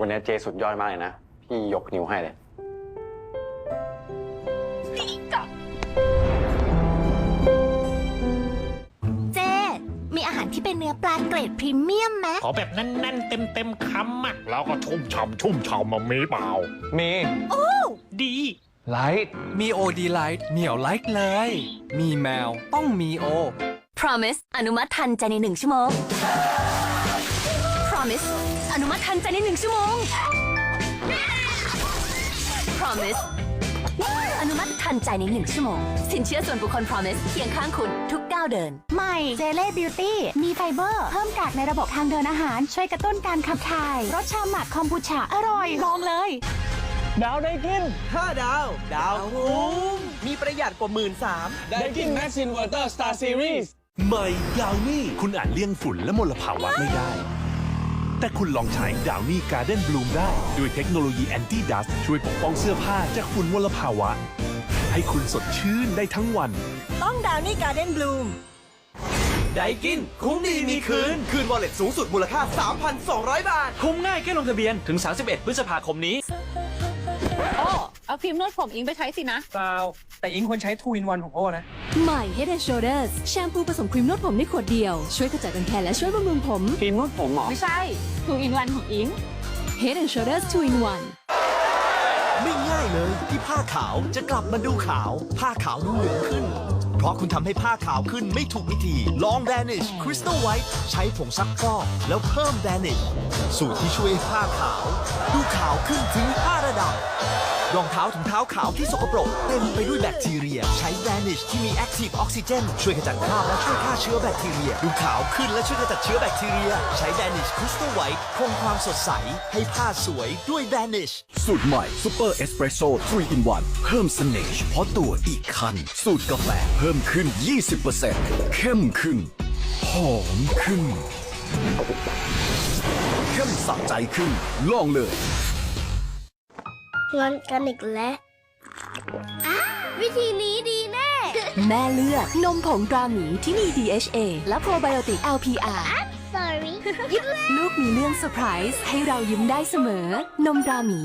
วันนี้เจสุดยอดมากเลยนะ พี่ยกนิ้วให้เลย เจ มีอาหารที่เป็นเนื้อปลาเกรดพรีเมียมไหมขอแบบแน่นๆ เต็มๆคำอะแล้วก็ชุ่มฉ่ำชุ่มฉ่ำมามีเปล่า มีดี ไลท์มีโอดีไลท์เหนียวไลท์เลย มีแมวต้องมีโอ Promise อนุมัติทันใจในหนึ่งชั่วโมง Promise อนุมัติทันใจในหนึ่งชั่วโมง Promise อนุมัติทันใจในหนึ่งชั่วโมง สินเชื่อส่วนบุคคล Promise เคียงข้างคุณทุกก้าวเดิน ใหม่เจเล่บิวตี้มีไฟเบอร์ เพิ่มกากในระบบทางเดินอาหาร ช่วยกระตุ้นการขับถ่าย รสชาหมักคอมบูชาอร่อย ลองเลย ดาวได้กิน 5 ดาว ดาวคุ้มมีประหยัดกว่าหมื่นสามได้กินแม็กซินวอเตอร์สตาร์ซีรีส์ใหม่ดาวนี่คุณอาจเลี่ยงฝุ่นและมลภาวะไม่ได้ แต่คุณลองใช้ดาวนี่การ์เด้นบลูมได้ ด้วยเทคโนโลยีแอนตี้ดัสช่วยปกป้องเสื้อผ้าจากฝุ่นมลภาวะ ให้คุณสดชื่นได้ทั้งวัน ต้องดาวนี่การ์เด้นบลูมได้กิน คุ้มดีมีคืน คืนวอลเล็ตสูงสุดมูลค่า 3,200 บาท คุ้มง่ายแค่ลงทะเบียนถึง 31 พฤษภาคมนี้โอ้ เอาครีมนวดผมอิงไปใช้สินะ เปล่าแต่อิงควรใช้ทูอินวันของโอ้นะ ใหม่ Head and Shoulders แชมพูผสมครีมนวดผมในขวดเดียว ช่วยกระจัดรังแคและช่วยบำรุงผม ครีมนวดผมเหรอ ไม่ใช่ทูอินวันของอิง Head and Shoulders 2 in 1ไม่ง่ายเลยที่ผ้าขาวจะกลับมาดูขาว ผ้าขาวดูเหลืองขึ้น เพราะคุณทำให้ผ้าขาวขึ้นไม่ถูกวิธี ลอง Vanish Crystal White ใช้ผงซักฟอกแล้วเพิ่ม Vanish สูตรที่ช่วยให้ผ้าขาว ดูขาวขึ้นถึง 5 ระดับ รองเท้าถุงเท้าขาวที่สกปรกเต็มไปด้วยแบคทีเรีย ใช้ Vanish ที่มี Active Oxygen ช่วยขจัดคราบและช่วยฆ่าเชื้อแบคทีเรีย ดูขาวขึ้นและช่วยขจัดเชื้อแบคทีเรีย ใช้ Vanish Crystal White คงความสดใส ให้ผ้าสวยด้วย Vanish สูตรใหม่ซูเปอร์เอสเปรสโซ่3 in 1เพิ่มเสน่ห์เฉพาะตัวอีกคัน สูตรกาแฟเพิ่มขึ้น 20%เข้มขึ้นหอมขึ้นเข้มสะใจขึ้นลองเลย งอนกันอีกแล้ววิธีนี้ดีแน่ แม่เลือกนมผงตราหมีที่มี DHA และโปรไบโอติก LPR sorry ลูกมีเรื่องเซอร์ไพรส์ให้เรายิ้มได้เสมอ นมตราหมี